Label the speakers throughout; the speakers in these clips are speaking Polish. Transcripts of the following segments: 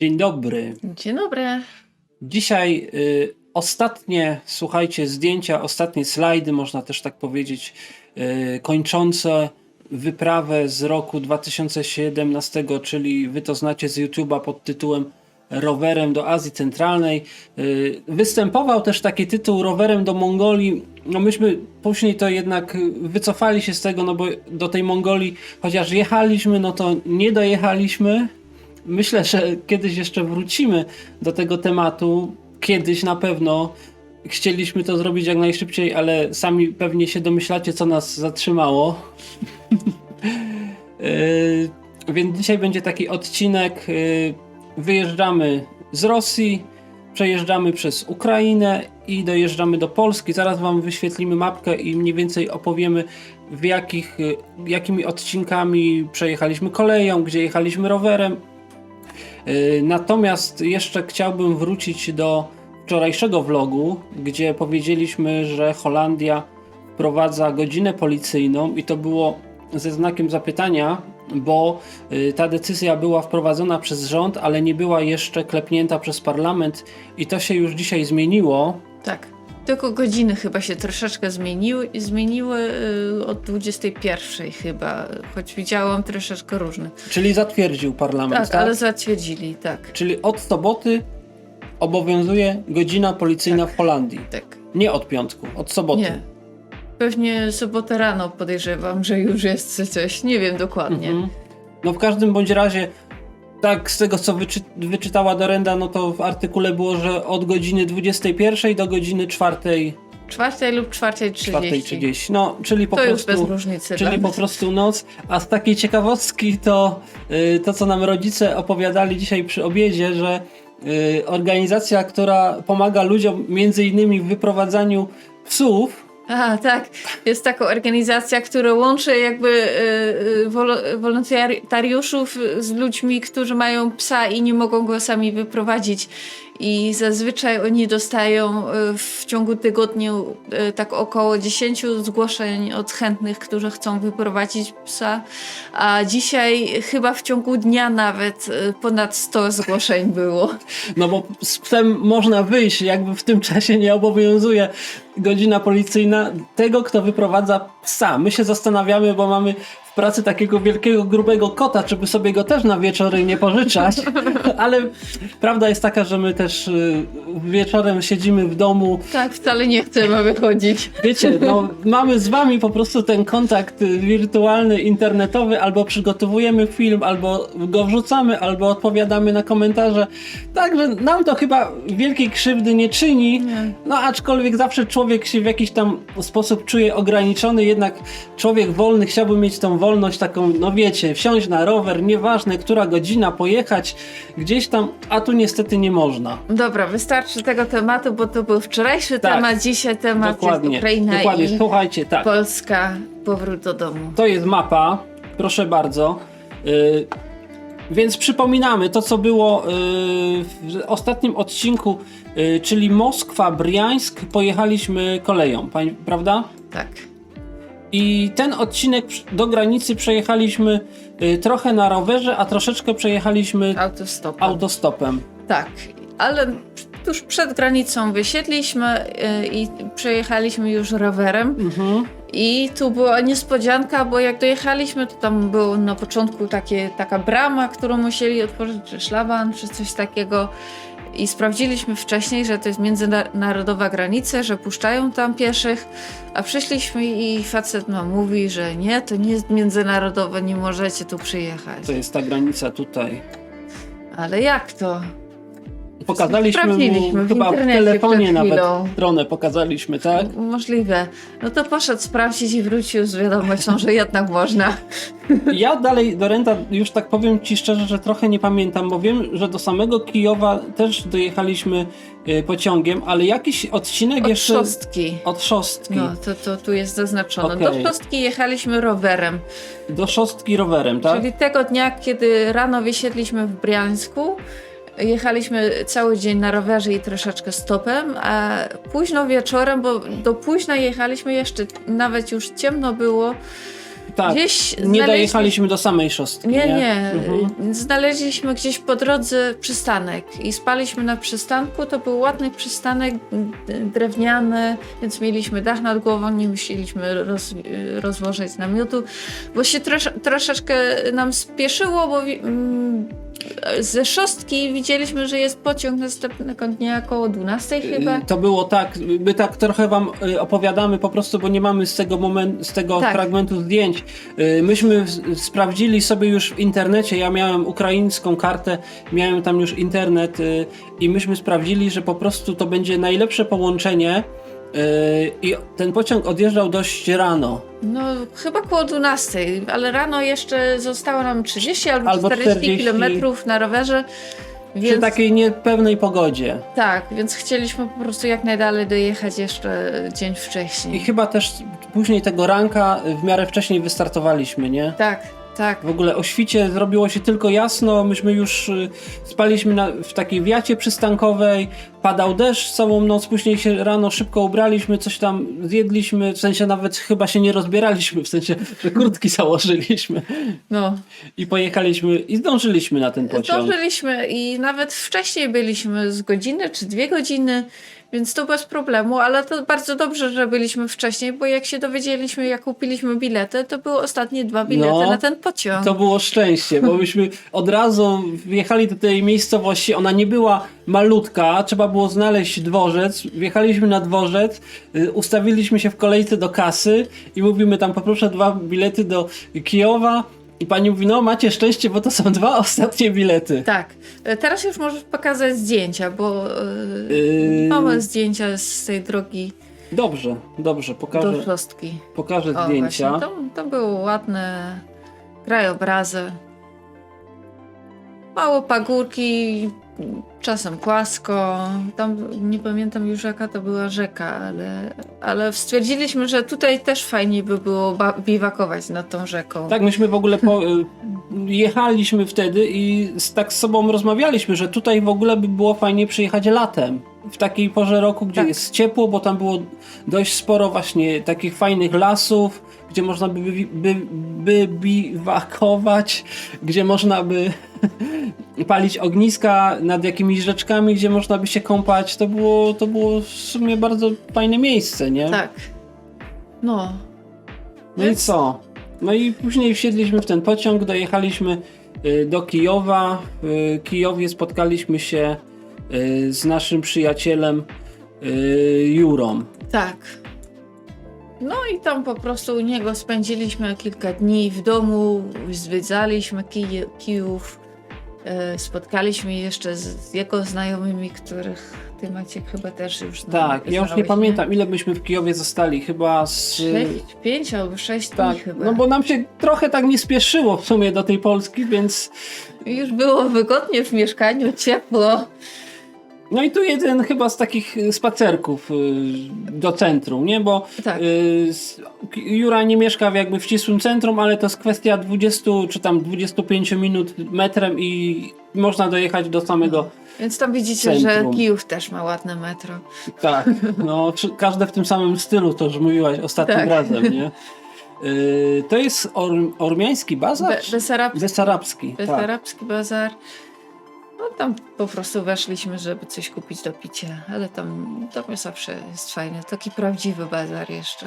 Speaker 1: Dzień dobry.
Speaker 2: Dzień dobry.
Speaker 1: Dzisiaj y, ostatnie, słuchajcie, zdjęcia, ostatnie slajdy, można też tak powiedzieć, y, kończące wyprawę z roku 2017, czyli wy to znacie z YouTube'a pod tytułem Rowerem do Azji Centralnej. Y, występował też taki tytuł Rowerem do Mongolii. No myśmy później to jednak wycofali się z tego, no bo do tej Mongolii, chociaż jechaliśmy, no to nie dojechaliśmy. Myślę, że kiedyś jeszcze wrócimy do tego tematu. Kiedyś na pewno chcieliśmy to zrobić jak najszybciej, ale sami pewnie się domyślacie, co nas zatrzymało. Yy, więc dzisiaj będzie taki odcinek. Yy, wyjeżdżamy z Rosji, przejeżdżamy przez Ukrainę i dojeżdżamy do Polski. Zaraz Wam wyświetlimy mapkę i mniej więcej opowiemy, w jakich, jakimi odcinkami przejechaliśmy koleją, gdzie jechaliśmy rowerem. Yy, Natomiast jeszcze chciałbym wrócić do wczorajszego vlogu, gdzie powiedzieliśmy, że Holandia wprowadza godzinę policyjną i to było ze znakiem zapytania, bo y, ta decyzja była wprowadzona przez rząd, ale nie była jeszcze klepnięta przez parlament i to się już dzisiaj zmieniło.
Speaker 2: Tak. Tylko godziny chyba się troszeczkę zmieniły, zmieniły y, od 21 chyba, choć widziałam troszeczkę różnych.
Speaker 1: Czyli zatwierdził parlament,
Speaker 2: Tak,
Speaker 1: tak?
Speaker 2: ale zatwierdzili, tak.
Speaker 1: Czyli od soboty obowiązuje godzina policyjna w Holandii.
Speaker 2: Tak.
Speaker 1: Nie od piątku, od soboty.
Speaker 2: Nie. Pewnie sobotę rano podejrzewam, że już jest coś, nie wiem dokładnie.
Speaker 1: Mhm. No w każdym bądź razie, tak z tego co wyczy wyczytała Dorenda, no to w artykule było, że od godziny 21 do godziny 4,
Speaker 2: Czwartej lub czwartej 30.
Speaker 1: 4.30. No, czyli po
Speaker 2: To już
Speaker 1: prostu.
Speaker 2: bez różnicy.
Speaker 1: Czyli
Speaker 2: dla
Speaker 1: po prostu noc. A z takiej ciekawostki to y, to, co nam rodzice opowiadali dzisiaj przy obiedzie, że y, organizacja, która pomaga ludziom między innymi w wyprowadzaniu psów,
Speaker 2: A, tak. Jest taka organizacja, która łączy jakby y, wolo- wolontariuszów z ludźmi, którzy mają psa i nie mogą go sami wyprowadzić. I zazwyczaj oni dostają y, w ciągu tygodnia y, tak około 10 zgłoszeń od chętnych, którzy chcą wyprowadzić psa. A dzisiaj chyba w ciągu dnia nawet y, ponad 100 zgłoszeń było.
Speaker 1: no bo z psem można wyjść, jakby w tym czasie nie obowiązuje godzina policyjna tego, kto wyprowadza psa. My się zastanawiamy, bo mamy pracy takiego wielkiego, grubego kota, żeby sobie go też na wieczory nie pożyczać, ale prawda jest taka, że my też y, wieczorem siedzimy w domu.
Speaker 2: Tak, wcale nie chcemy wychodzić.
Speaker 1: Wiecie, no, mamy z wami po prostu ten kontakt y, wirtualny, internetowy, albo przygotowujemy film, albo go wrzucamy, albo odpowiadamy na komentarze. Także nam to chyba wielkiej krzywdy nie czyni.
Speaker 2: Nie.
Speaker 1: No aczkolwiek zawsze człowiek się w jakiś tam sposób czuje ograniczony, jednak człowiek wolny chciałby mieć tą wolność taką, no wiecie, wsiąść na rower, nieważne która godzina, pojechać gdzieś tam, a tu niestety nie można.
Speaker 2: Dobra, wystarczy tego tematu, bo to był wczorajszy
Speaker 1: Tak.
Speaker 2: temat, dzisiaj temat
Speaker 1: Dokładnie,
Speaker 2: jest Ukraina
Speaker 1: dokładnie,
Speaker 2: i
Speaker 1: słuchajcie, tak.
Speaker 2: Polska, powrót do domu.
Speaker 1: To jest mapa, proszę bardzo. Y, więc przypominamy to, co było y, w ostatnim odcinku, y, czyli Moskwa, Briańsk, pojechaliśmy koleją, prawda?
Speaker 2: Tak.
Speaker 1: I ten odcinek do granicy przejechaliśmy y, trochę na rowerze, a troszeczkę przejechaliśmy
Speaker 2: Autostop.
Speaker 1: autostopem.
Speaker 2: Tak, ale tuż przed granicą wysiedliśmy y, i przejechaliśmy już rowerem.
Speaker 1: Mhm.
Speaker 2: I tu była niespodzianka, bo jak dojechaliśmy, to tam było na początku takie, taka brama, którą musieli otworzyć, czy szlaban, czy coś takiego. I sprawdziliśmy wcześniej, że to jest międzynarodowa granica, że puszczają tam pieszych, a przyszliśmy i facet no, mówi, że nie, to nie jest międzynarodowe, nie możecie tu przyjechać.
Speaker 1: To jest ta granica tutaj.
Speaker 2: Ale jak to?
Speaker 1: Pokazaliśmy mu
Speaker 2: w
Speaker 1: chyba w telefonie nawet stronę pokazaliśmy, tak?
Speaker 2: Możliwe. No to poszedł sprawdzić i wrócił z wiadomością, że jednak można.
Speaker 1: Ja dalej do Renta już tak powiem ci szczerze, że trochę nie pamiętam, bo wiem, że do samego Kijowa też dojechaliśmy y, pociągiem, ale jakiś odcinek
Speaker 2: Od
Speaker 1: jeszcze
Speaker 2: szóstki.
Speaker 1: od szóstki
Speaker 2: No, to, to tu jest zaznaczone.
Speaker 1: Okej.
Speaker 2: Do szóstki jechaliśmy rowerem.
Speaker 1: do szóstki rowerem, tak?
Speaker 2: Czyli tego dnia, kiedy rano wysiedliśmy w Briańsku, jechaliśmy cały dzień na rowerze i troszeczkę stopem, a późno wieczorem, bo do późna jechaliśmy jeszcze, nawet już ciemno było,
Speaker 1: Tak,
Speaker 2: Gdzieś
Speaker 1: nie
Speaker 2: znaleźliśmy-
Speaker 1: dojechaliśmy do samej szostki.
Speaker 2: Nie, nie.
Speaker 1: Mhm.
Speaker 2: Znaleźliśmy gdzieś po drodze przystanek i spaliśmy na przystanku. To był ładny przystanek, drewniany, więc mieliśmy dach nad głową, nie musieliśmy roz, rozłożyć namiotu, bo się trosz, troszeczkę nam spieszyło, bo mm, ze szostki widzieliśmy, że jest pociąg następnego dnia około 12 chyba.
Speaker 1: Y, To było tak, my tak trochę wam y, opowiadamy po prostu, bo nie mamy z tego momentu, z tego
Speaker 2: Tak.
Speaker 1: fragmentu zdjęć. Y, Myśmy sprawdzili sobie już w internecie, ja miałem ukraińską kartę, miałem tam już internet i myśmy sprawdzili, że po prostu to będzie najlepsze połączenie i ten pociąg odjeżdżał dość rano.
Speaker 2: No, chyba koło 12, ale rano jeszcze zostało nam 30 albo,
Speaker 1: Albo
Speaker 2: 40,
Speaker 1: 40.
Speaker 2: kilometrów na rowerze.
Speaker 1: Przy
Speaker 2: Więc
Speaker 1: takiej niepewnej pogodzie.
Speaker 2: tak, więc chcieliśmy po prostu jak najdalej dojechać jeszcze dzień
Speaker 1: I
Speaker 2: wcześniej.
Speaker 1: chyba też później tego ranka w miarę wcześniej wystartowaliśmy, nie?
Speaker 2: Tak, tak.
Speaker 1: W ogóle o świcie zrobiło się tylko jasno, myśmy już y, spaliśmy na, w takiej wiacie przystankowej, padał deszcz całą noc, później się rano szybko ubraliśmy, coś tam zjedliśmy, w sensie nawet chyba się nie rozbieraliśmy, w sensie, że kurtki założyliśmy.
Speaker 2: No,
Speaker 1: i pojechaliśmy i zdążyliśmy na ten pociąg.
Speaker 2: zdążyliśmy i nawet wcześniej byliśmy z godziny czy dwie godziny, więc to bez problemu, ale to bardzo dobrze, że byliśmy wcześniej, bo jak się dowiedzieliśmy, jak kupiliśmy bilety, to były ostatnie dwa bilety
Speaker 1: No,
Speaker 2: na ten pociąg.
Speaker 1: To było szczęście, bo myśmy od razu wjechali do tej miejscowości. Ona nie była malutka, trzeba było znaleźć dworzec. Wjechaliśmy na dworzec, y, ustawiliśmy się w kolejce do kasy i mówimy tam poproszę dwa bilety do Kijowa. I pani mówi, no macie szczęście, bo to są dwa ostatnie bilety.
Speaker 2: Tak. E, Teraz już możesz pokazać zdjęcia, bo yy,
Speaker 1: Yy,
Speaker 2: mamy zdjęcia z tej drogi
Speaker 1: Dobrze, dobrze,
Speaker 2: do
Speaker 1: pokażę,
Speaker 2: szostki.
Speaker 1: pokażę
Speaker 2: O,
Speaker 1: zdjęcia.
Speaker 2: Właśnie, to, to były ładne krajobrazy. Mało pagórki, czasem płasko. Tam nie pamiętam już jaka to była rzeka, ale, ale stwierdziliśmy, że tutaj też fajnie by było biwakować nad tą rzeką.
Speaker 1: Tak, myśmy w ogóle po, y, jechaliśmy wtedy i z, tak z sobą rozmawialiśmy, że tutaj w ogóle by było fajnie przyjechać latem. W takiej porze roku, gdzie
Speaker 2: Tak.
Speaker 1: jest ciepło, bo tam było dość sporo właśnie takich fajnych lasów, gdzie można by, by, by biwakować, gdzie można by palić ogniska nad jakimiś rzeczkami, gdzie można by się kąpać. To było, to było w sumie bardzo fajne miejsce, nie?
Speaker 2: Tak. No.
Speaker 1: No i
Speaker 2: Więc-
Speaker 1: co? No i później wsiedliśmy w ten pociąg, dojechaliśmy y, do Kijowa. W Kijowie spotkaliśmy się z naszym przyjacielem y, Jurą.
Speaker 2: Tak. No i tam po prostu u niego spędziliśmy kilka dni w domu, zwiedzaliśmy Kij- Kijów, e, spotkaliśmy jeszcze z, jego znajomymi, których ty Maciek chyba też już
Speaker 1: Tak, ja już nie pamiętam ile byśmy w Kijowie zostali, chyba z...
Speaker 2: Sześć, pięć albo sześć
Speaker 1: Tak,
Speaker 2: dni chyba.
Speaker 1: no bo nam się trochę tak nie spieszyło w sumie do tej Polski, więc...
Speaker 2: Już było wygodnie w mieszkaniu, ciepło.
Speaker 1: No i tu jeden chyba z takich spacerków y, do centrum, nie? Bo
Speaker 2: Tak.
Speaker 1: y, Jura nie mieszka w jakby w ścisłym centrum, ale to jest kwestia 20 czy tam 25 minut metrem i można dojechać do samego.
Speaker 2: Więc tam widzicie,
Speaker 1: Centrum.
Speaker 2: że Kijów też ma ładne metro.
Speaker 1: Tak, no każde w tym samym stylu, to już mówiłaś ostatnim
Speaker 2: Tak.
Speaker 1: razem, nie? Y, to jest or, ormiański bazar?
Speaker 2: Be, Besarabski,
Speaker 1: Besarabski. Tak.
Speaker 2: Besarabski bazar. No tam po prostu weszliśmy, żeby coś kupić do picia, ale tam, tam zawsze jest fajne. Taki prawdziwy bazar jeszcze.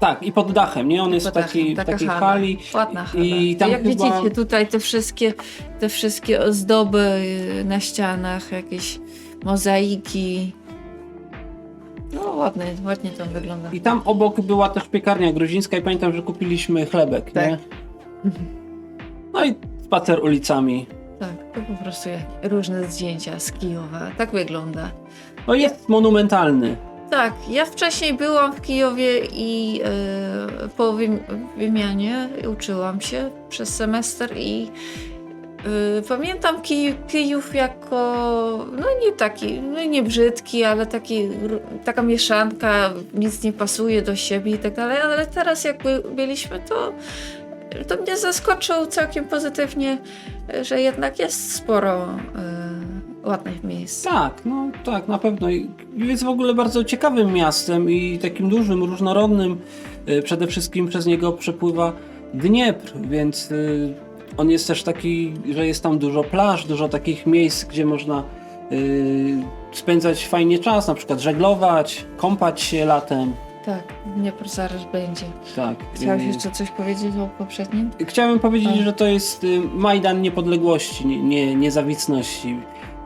Speaker 1: tak, i pod dachem, nie? On jest w
Speaker 2: Pod
Speaker 1: takiej,
Speaker 2: dachem,
Speaker 1: w takiej
Speaker 2: hala.
Speaker 1: hali.
Speaker 2: Ładna hala.
Speaker 1: I tam
Speaker 2: Jak
Speaker 1: chyba-
Speaker 2: widzicie tutaj te wszystkie, te wszystkie ozdoby y, na ścianach, jakieś mozaiki. No ładnie, ładnie to wygląda.
Speaker 1: I tam obok była też piekarnia gruzińska i pamiętam, że kupiliśmy chlebek,
Speaker 2: Tak.
Speaker 1: nie? No i spacer ulicami.
Speaker 2: Tak, to po prostu jak różne zdjęcia z Kijowa. Tak wygląda.
Speaker 1: No jest monumentalny.
Speaker 2: Tak, ja wcześniej byłam w Kijowie i e, po wym- wymianie uczyłam się przez semestr i e, pamiętam Kij- Kijów jako, no nie taki, no nie brzydki, ale taki, taka mieszanka, nic nie pasuje do siebie i tak dalej, ale teraz jakby byliśmy, to, to mnie zaskoczył całkiem pozytywnie, e, że jednak jest sporo e, ładnych miejsc.
Speaker 1: Tak, no tak, na pewno. I Jest w ogóle bardzo ciekawym miastem i takim dużym, różnorodnym. Y, Przede wszystkim przez niego przepływa Dniepr, więc y, on jest też taki, że jest tam dużo plaż, dużo takich miejsc, gdzie można y, spędzać fajnie czas, na przykład żeglować, kąpać się latem.
Speaker 2: Tak, Dniepr zaraz będzie.
Speaker 1: Tak.
Speaker 2: Chciałeś
Speaker 1: Y,
Speaker 2: jeszcze coś powiedzieć o poprzednim?
Speaker 1: Chciałem powiedzieć,
Speaker 2: Tak.
Speaker 1: że to jest y, Majdan Niepodległości, nie, nie, niezawisłości.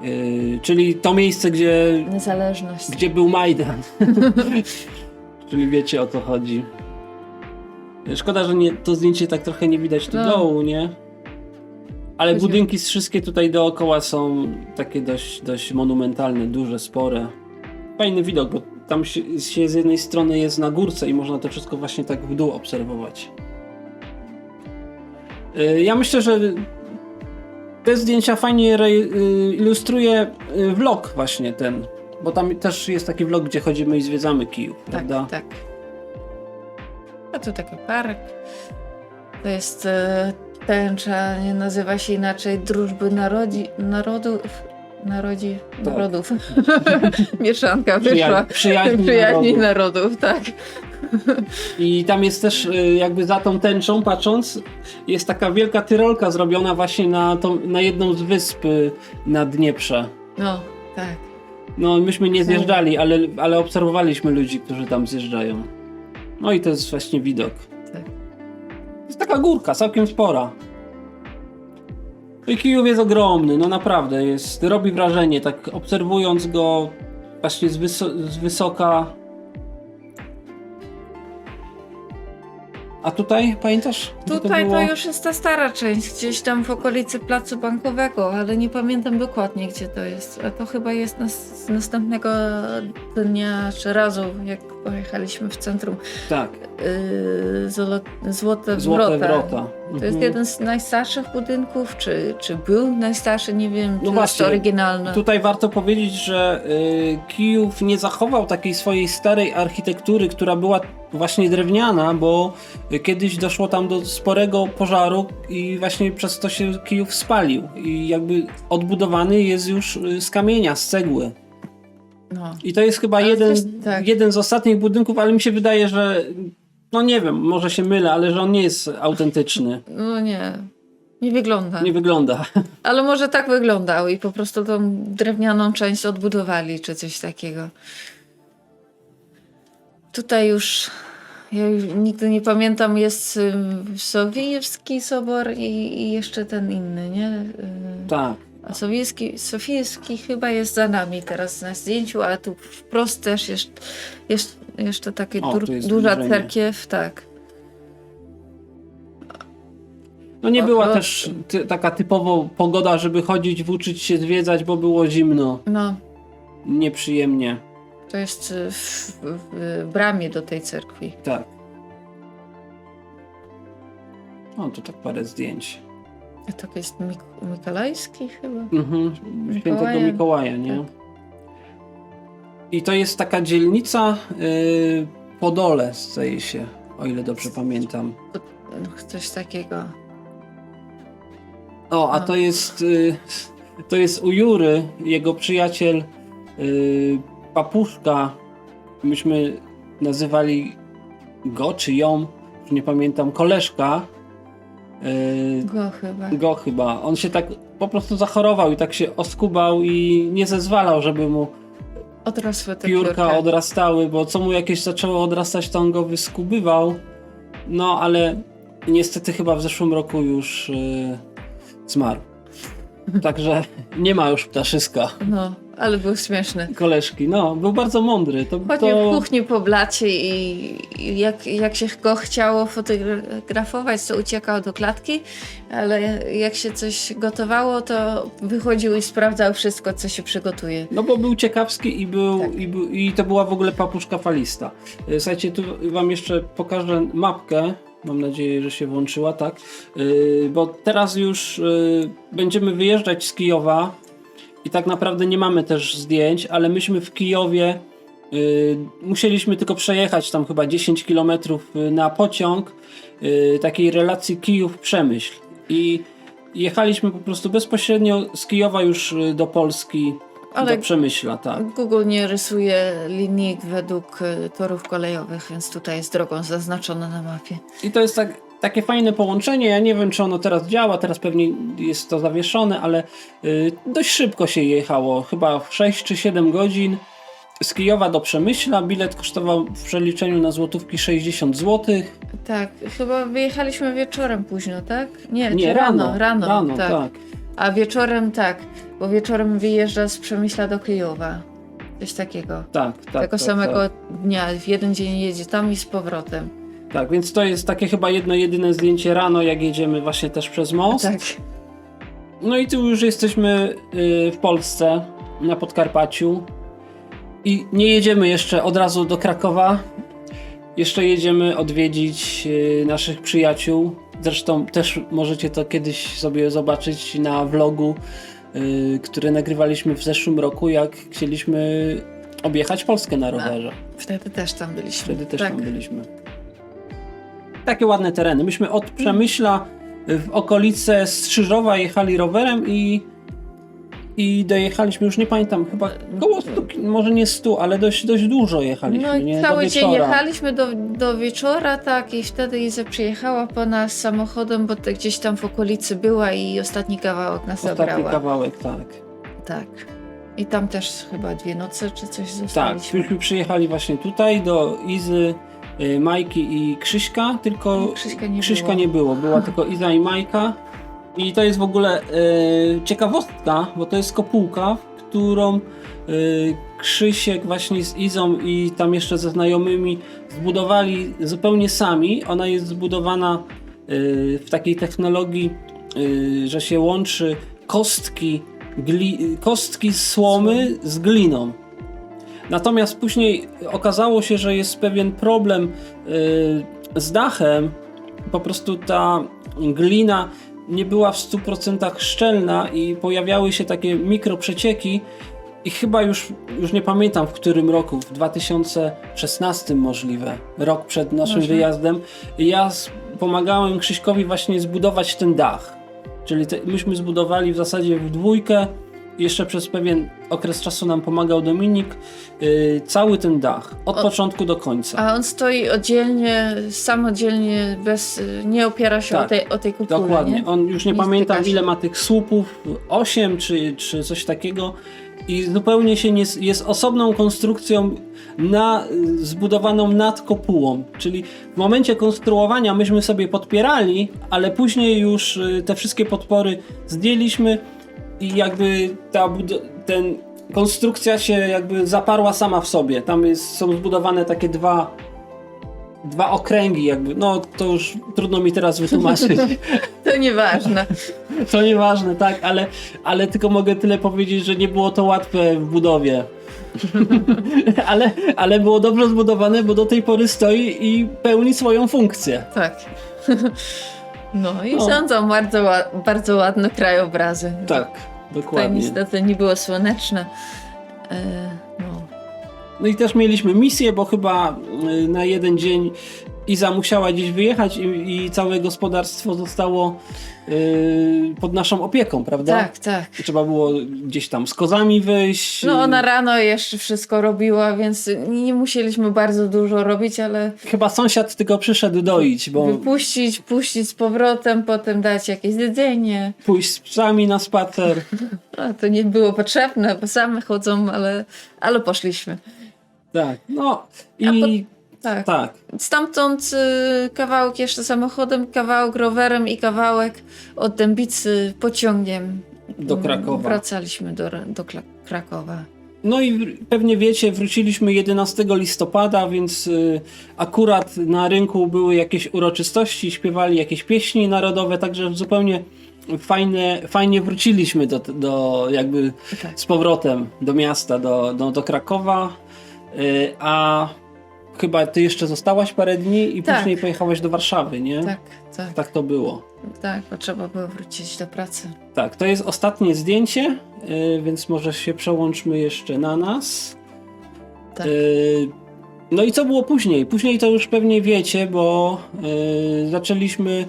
Speaker 1: Y, czyli to miejsce, gdzie,
Speaker 2: Niezależność.
Speaker 1: gdzie był Majdan. czyli wiecie o co chodzi. Szkoda, że nie, to zdjęcie tak trochę nie widać tu
Speaker 2: No.
Speaker 1: dołu, nie? Ale budynki wszystkie tutaj dookoła są takie dość, dość monumentalne, duże, spore. Fajny widok, bo tam się, się z jednej strony jest na górce i można to wszystko właśnie tak w dół obserwować. Y, Ja myślę, że te zdjęcia fajnie y, ilustruje y, vlog właśnie ten, bo tam też jest taki vlog, gdzie chodzimy i zwiedzamy Kijów,
Speaker 2: Tak,
Speaker 1: prawda?
Speaker 2: tak. A tu taki park. To jest tęcza, nie nazywa się inaczej Drużby Narodzi, Narodów. Narodzi,
Speaker 1: Tak.
Speaker 2: Narodów. Mieszanka wyszła.
Speaker 1: Przyja- przyjaźni
Speaker 2: Przyjaźni
Speaker 1: narodów.
Speaker 2: narodów, tak.
Speaker 1: I tam jest też y, jakby za tą tęczą patrząc, jest taka wielka tyrolka zrobiona właśnie na, tą, na jedną z wysp y, na Dnieprze.
Speaker 2: No, tak.
Speaker 1: No myśmy nie zjeżdżali, ale, ale obserwowaliśmy ludzi, którzy tam zjeżdżają. No i to jest właśnie widok.
Speaker 2: Tak.
Speaker 1: Jest taka górka, całkiem spora. No I Kijów jest ogromny, no naprawdę, jest, robi wrażenie, tak obserwując go właśnie z, wyso- z wysoka. A tutaj, pamiętasz?
Speaker 2: Tutaj to,
Speaker 1: było?
Speaker 2: już jest ta stara część, gdzieś tam w okolicy Placu Bankowego, ale nie pamiętam dokładnie, gdzie to jest. A to chyba jest nas, z następnego dnia czy razu, jak pojechaliśmy w centrum.
Speaker 1: Tak,
Speaker 2: Yy, Złote,
Speaker 1: Złote
Speaker 2: Wrota.
Speaker 1: Wrota.
Speaker 2: To jest
Speaker 1: Mhm.
Speaker 2: jeden z najstarszych budynków, czy, czy był najstarszy, nie wiem, czy
Speaker 1: No
Speaker 2: jest
Speaker 1: właśnie,
Speaker 2: to oryginalne.
Speaker 1: Tutaj warto powiedzieć, że y, Kijów nie zachował takiej swojej starej architektury, która była właśnie drewniana, bo y, kiedyś doszło tam do sporego pożaru i właśnie przez to się Kijów spalił. I jakby odbudowany jest już y, z kamienia, z cegły.
Speaker 2: No.
Speaker 1: I to jest chyba
Speaker 2: Ale
Speaker 1: jeden,
Speaker 2: też tak.
Speaker 1: jeden z ostatnich budynków, ale mi się wydaje, że no nie wiem, może się mylę, ale że on nie jest autentyczny.
Speaker 2: no nie, nie wygląda.
Speaker 1: Nie wygląda.
Speaker 2: Ale może tak wyglądał i po prostu tą drewnianą część odbudowali, czy coś takiego. Tutaj już, ja już nigdy nie pamiętam, jest Sowiejewski Sobor i, i jeszcze ten inny, nie?
Speaker 1: Tak.
Speaker 2: A Sowiejski, Sofijski chyba jest za nami teraz na zdjęciu, a tu wprost też jest, jest jeszcze takie
Speaker 1: O,
Speaker 2: dur, duża cerkiew, tak.
Speaker 1: No nie
Speaker 2: Po
Speaker 1: była
Speaker 2: prostu.
Speaker 1: też ty, taka typowo pogoda, żeby chodzić, włóczyć się, zwiedzać, bo było zimno,
Speaker 2: No,
Speaker 1: nieprzyjemnie.
Speaker 2: to jest y, w, w, bramie do tej cerkwi.
Speaker 1: Tak. O, tu tak parę zdjęć.
Speaker 2: A to jest Mik- Mikolajski chyba?
Speaker 1: Mhm. Świętego
Speaker 2: Mikołaja.
Speaker 1: Mikołaja, nie?
Speaker 2: Tak.
Speaker 1: I to jest taka dzielnica y, Podole, zdaje się, o ile dobrze pamiętam.
Speaker 2: Coś takiego.
Speaker 1: O, a
Speaker 2: No.
Speaker 1: to jest y, to jest u Jury, jego przyjaciel y, Papuszka. Myśmy nazywali go czy ją, już nie pamiętam, koleżka. y,
Speaker 2: Go chyba.
Speaker 1: go chyba. On się tak po prostu zachorował i tak się oskubał i nie zezwalał, żeby mu
Speaker 2: Odrosły te
Speaker 1: piórka
Speaker 2: piórka.
Speaker 1: odrastały, bo co mu jakieś zaczęło odrastać, to on go wyskubywał. No, ale niestety chyba w zeszłym roku już yy, zmarł. Także nie ma już ptaszyska
Speaker 2: No, ale był śmieszny.
Speaker 1: koleżki. No, był bardzo mądry. To,
Speaker 2: Chodził
Speaker 1: to...
Speaker 2: w kuchni po blacie i i jak, jak się go chciało fotografować, to uciekał do klatki, ale jak się coś gotowało, to wychodził i sprawdzał wszystko, co się przygotuje.
Speaker 1: No bo był ciekawski i, był,
Speaker 2: Tak.
Speaker 1: i, był, i to była w ogóle papuszka falista. E, Słuchajcie, tu wam jeszcze pokażę mapkę. Mam nadzieję, że się włączyła, tak? Yy, bo teraz już yy, będziemy wyjeżdżać z Kijowa i tak naprawdę nie mamy też zdjęć, ale myśmy w Kijowie yy, musieliśmy tylko przejechać tam chyba 10 km na pociąg yy, takiej relacji Kijów-Przemyśl. I jechaliśmy po prostu bezpośrednio z Kijowa już yy, do Polski,
Speaker 2: Ale
Speaker 1: do Przemyśla, tak.
Speaker 2: Google nie rysuje linijek według e, torów kolejowych, więc tutaj jest drogą zaznaczona na mapie.
Speaker 1: I to jest tak, takie fajne połączenie. Ja nie wiem, czy ono teraz działa, teraz pewnie jest to zawieszone, ale y, dość szybko się jechało. Chyba w 6 czy 7 godzin. Z Kijowa do Przemyśla bilet kosztował w przeliczeniu na złotówki 60 zł.
Speaker 2: Tak, chyba wyjechaliśmy wieczorem późno, tak? Nie,
Speaker 1: Nie, rano.
Speaker 2: rano, rano,
Speaker 1: Rano,
Speaker 2: tak.
Speaker 1: tak.
Speaker 2: A wieczorem tak, bo wieczorem wyjeżdża z Przemyśla do Kijowa. Coś takiego.
Speaker 1: Tak, tak.
Speaker 2: Tego
Speaker 1: tak,
Speaker 2: samego
Speaker 1: Tak.
Speaker 2: dnia, w jeden dzień jedzie tam i z powrotem.
Speaker 1: Tak, więc to jest takie chyba jedno jedyne zdjęcie rano, jak jedziemy właśnie też przez most.
Speaker 2: Tak.
Speaker 1: No i tu już jesteśmy y, w Polsce, na Podkarpaciu. I nie jedziemy jeszcze od razu do Krakowa. Jeszcze jedziemy odwiedzić y, naszych przyjaciół. Zresztą też możecie to kiedyś sobie zobaczyć na vlogu, y, który nagrywaliśmy w zeszłym roku, jak chcieliśmy objechać Polskę na rowerze.
Speaker 2: Wtedy też tam byliśmy.
Speaker 1: Wtedy też
Speaker 2: tak.
Speaker 1: tam byliśmy. Takie ładne tereny. Myśmy od Przemyśla w okolice Strzyżowa jechali rowerem i, i dojechaliśmy, już nie pamiętam, chyba koło 100, ki- może nie 100, ale dość, dość dużo jechaliśmy.
Speaker 2: No i cały dzień jechaliśmy do, do wieczora, tak, i wtedy Iza przyjechała po nas samochodem, bo gdzieś tam w okolicy była i ostatni kawałek nas
Speaker 1: Ostatni
Speaker 2: zabrała.
Speaker 1: kawałek, tak.
Speaker 2: Tak. I tam też chyba dwie noce czy coś
Speaker 1: Tak,
Speaker 2: zostaliśmy.
Speaker 1: myśmy przyjechali właśnie tutaj do Izy, y, Majki i Krzyśka, tylko
Speaker 2: Krzyśka nie
Speaker 1: Krzyśka
Speaker 2: było.
Speaker 1: nie było, była tylko Iza i Majka. I to jest w ogóle y, ciekawostka, bo to jest kopułka, którą y, Krzysiek właśnie z Izą i tam jeszcze ze znajomymi zbudowali zupełnie sami. Ona jest zbudowana y, w takiej technologii, y, że się łączy kostki, gli, kostki słomy z gliną. Natomiast później okazało się, że jest pewien problem y, z dachem. Po prostu ta glina nie była w 100% szczelna i pojawiały się takie mikroprzecieki. I chyba już, już nie pamiętam w którym roku, w 2016 możliwe, rok przed naszym wyjazdem, ja pomagałem Krzyśkowi właśnie zbudować ten dach. Czyli te, myśmy zbudowali w zasadzie w dwójkę, jeszcze przez pewien okres czasu nam pomagał Dominik, yy, cały ten dach, od
Speaker 2: O-
Speaker 1: początku do końca.
Speaker 2: A on stoi oddzielnie, samodzielnie, bez, nie opiera się
Speaker 1: Tak,
Speaker 2: o, tej, o tej kupule,
Speaker 1: Dokładnie.
Speaker 2: nie?
Speaker 1: On już nie,
Speaker 2: Nie
Speaker 1: pamiętam ile ma tych słupów, 8 czy, czy coś takiego. I zupełnie się nie, jest osobną konstrukcją na, zbudowaną nad kopułą. Czyli w momencie konstruowania myśmy sobie podpierali, ale później już y, te wszystkie podpory zdjęliśmy i jakby ta ten konstrukcja się jakby zaparła sama w sobie. Tam jest, są zbudowane takie dwa dwa okręgi jakby, no to już trudno mi teraz wytłumaczyć.
Speaker 2: To nieważne.
Speaker 1: To nieważne, tak, ale, ale tylko mogę tyle powiedzieć, że nie było to łatwe w budowie. ale, ale było dobrze zbudowane, bo do tej pory stoi i pełni swoją funkcję.
Speaker 2: Tak. No i
Speaker 1: No.
Speaker 2: są bardzo, ła- bardzo ładne krajobrazy.
Speaker 1: Tak,
Speaker 2: Tutaj
Speaker 1: dokładnie.
Speaker 2: niestety nie było słoneczne. E, no.
Speaker 1: No i też mieliśmy misję, bo chyba y, na jeden dzień Iza musiała gdzieś wyjechać i, i całe gospodarstwo zostało y, pod naszą opieką, prawda?
Speaker 2: Tak, tak.
Speaker 1: Trzeba było gdzieś tam z kozami wyjść.
Speaker 2: No ona rano jeszcze wszystko robiła, więc nie musieliśmy bardzo dużo robić, ale
Speaker 1: Chyba sąsiad tylko przyszedł doić, bo
Speaker 2: wypuścić, puścić z powrotem, potem dać jakieś jedzenie.
Speaker 1: pójść z psami na spacer.
Speaker 2: A to nie było potrzebne, bo same chodzą, ale, ale poszliśmy.
Speaker 1: Tak, no i
Speaker 2: Tak.
Speaker 1: tak,
Speaker 2: Stamtąd y, kawałek jeszcze samochodem, kawałek rowerem i kawałek od Dębicy pociągiem.
Speaker 1: do Krakowa.
Speaker 2: Wracaliśmy do, do Krakowa.
Speaker 1: No i pewnie wiecie, wróciliśmy 11 listopada, więc y, akurat na rynku były jakieś uroczystości, śpiewali jakieś pieśni narodowe, także zupełnie fajne, fajnie wróciliśmy do, do jakby
Speaker 2: Tak.
Speaker 1: z powrotem do miasta, do, do, do Krakowa. Y, a chyba ty jeszcze zostałaś parę dni i
Speaker 2: Tak.
Speaker 1: później pojechałaś do Warszawy, nie?
Speaker 2: Tak, tak,
Speaker 1: tak to było.
Speaker 2: tak, bo trzeba było wrócić do pracy.
Speaker 1: Tak, to jest ostatnie zdjęcie, y, więc może się przełączmy jeszcze na nas.
Speaker 2: Tak.
Speaker 1: Y, No i co było później? Później to już pewnie wiecie, bo y, zaczęliśmy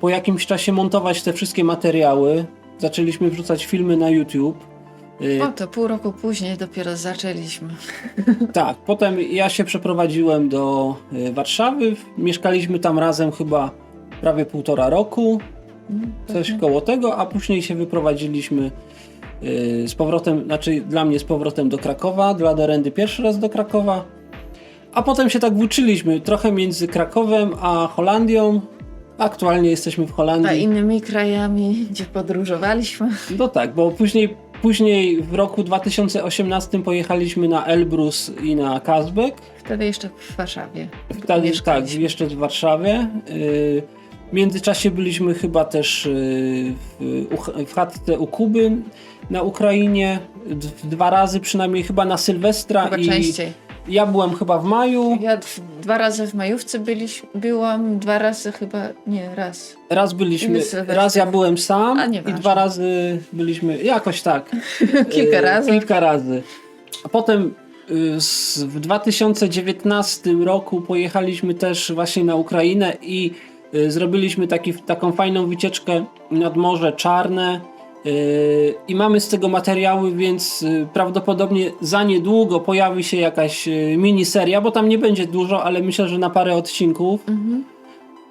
Speaker 1: po jakimś czasie montować te wszystkie materiały. Zaczęliśmy wrzucać filmy na YouTube. Y,
Speaker 2: O, to pół roku później dopiero zaczęliśmy.
Speaker 1: Tak, potem ja się przeprowadziłem do y, Warszawy. Mieszkaliśmy tam razem chyba prawie półtora roku,
Speaker 2: Mm,
Speaker 1: coś koło tego, a później się wyprowadziliśmy y, z powrotem, znaczy dla mnie z powrotem do Krakowa, dla Dorendy pierwszy raz do Krakowa, a potem się tak włóczyliśmy trochę między Krakowem a Holandią. Aktualnie jesteśmy w
Speaker 2: A
Speaker 1: Holandii.
Speaker 2: innymi krajami, gdzie podróżowaliśmy.
Speaker 1: No tak, bo później, później w roku 2018 pojechaliśmy na Elbrus i na Kazbek.
Speaker 2: Wtedy jeszcze w Warszawie.
Speaker 1: Wtedy, tak, jeszcze w Warszawie. Y, W międzyczasie byliśmy chyba też y, w, w chatce u Kuby na Ukrainie. Dwa razy przynajmniej chyba na Sylwestra
Speaker 2: Chyba
Speaker 1: i
Speaker 2: częściej.
Speaker 1: Ja byłem chyba w maju.
Speaker 2: Ja d- dwa razy w majówce byliś, byłam, dwa razy chyba, nie, raz.
Speaker 1: Raz byliśmy,
Speaker 2: Inny Sylwester.
Speaker 1: raz ja byłem sam
Speaker 2: A,
Speaker 1: i
Speaker 2: nieważne.
Speaker 1: dwa razy byliśmy, jakoś tak.
Speaker 2: Kilka
Speaker 1: Y,
Speaker 2: razy.
Speaker 1: Kilka razy. A potem y, z- w 2019 roku pojechaliśmy też właśnie na Ukrainę i y, zrobiliśmy taki, taką fajną wycieczkę nad Morze Czarne. I mamy z tego materiały, więc y, prawdopodobnie za niedługo pojawi się jakaś y, miniseria, bo tam nie będzie dużo, ale myślę, że na parę odcinków.
Speaker 2: Mhm.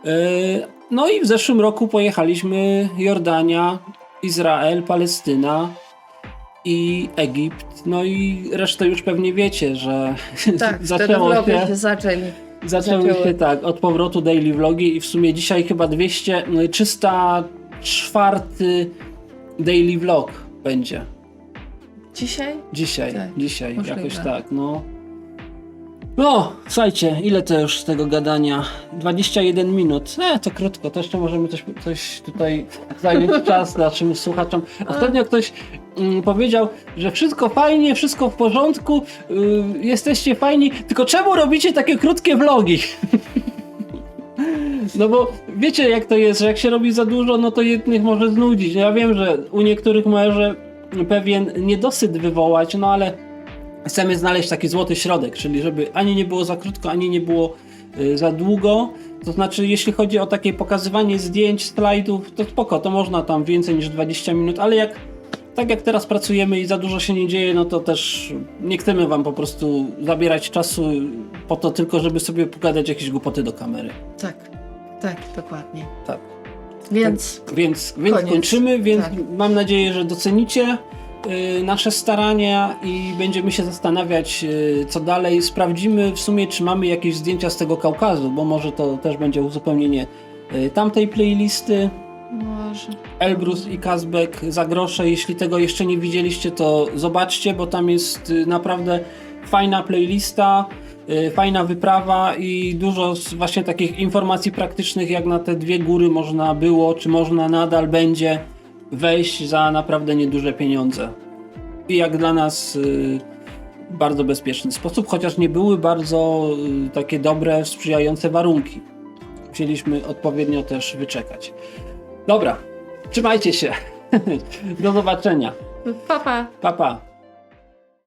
Speaker 1: Y, No i w zeszłym roku pojechaliśmy Jordania, Izrael, Palestyna i Egipt. No i resztę już pewnie wiecie, że
Speaker 2: Tak,
Speaker 1: zaczęło się,
Speaker 2: się zaczęli.
Speaker 1: zaczęły się tak od powrotu daily vlogi i w sumie dzisiaj chyba 200, y, 304 daily vlog będzie.
Speaker 2: Dzisiaj?
Speaker 1: Dzisiaj,
Speaker 2: Tak,
Speaker 1: dzisiaj,
Speaker 2: możliwe.
Speaker 1: jakoś tak, no. No, słuchajcie, ile to już tego gadania? 21 minut. E, to krótko, to jeszcze możemy coś, coś tutaj zająć czas naszym słuchaczom. Ostatnio ktoś mm, powiedział, że wszystko fajnie, wszystko w porządku, y, jesteście fajni, tylko czemu robicie takie krótkie vlogi? No bo wiecie jak to jest, że jak się robi za dużo, no to jednych może znudzić. No Ja wiem, że u niektórych może pewien niedosyt wywołać, no ale chcemy znaleźć taki złoty środek, czyli żeby ani nie było za krótko, ani nie było y, za długo. To znaczy, jeśli chodzi o takie pokazywanie zdjęć, slajdów, to spoko, to można tam więcej niż 20 minut, ale jak tak jak teraz pracujemy i za dużo się nie dzieje, no to też nie chcemy wam po prostu zabierać czasu po to tylko, żeby sobie pogadać jakieś głupoty do kamery.
Speaker 2: Tak, tak, dokładnie.
Speaker 1: Tak.
Speaker 2: Więc
Speaker 1: Więc, więc
Speaker 2: Koniec.
Speaker 1: kończymy, więc
Speaker 2: Tak.
Speaker 1: mam nadzieję, że docenicie y, nasze starania i będziemy się zastanawiać, y, co dalej. Sprawdzimy w sumie, czy mamy jakieś zdjęcia z tego Kaukazu, bo może to też będzie uzupełnienie y, tamtej playlisty.
Speaker 2: może.
Speaker 1: Elbrus i Kazbek za grosze. Jeśli tego jeszcze nie widzieliście, to zobaczcie, bo tam jest y, naprawdę fajna playlista, fajna wyprawa i dużo właśnie takich informacji praktycznych, jak na te dwie góry można było, czy można nadal będzie wejść za naprawdę nieduże pieniądze. I jak dla nas y, bardzo bezpieczny sposób, chociaż nie były bardzo y, takie dobre, sprzyjające warunki. Musieliśmy odpowiednio też wyczekać. Dobra, trzymajcie się. Do zobaczenia.
Speaker 2: Papa.
Speaker 1: Pa, pa.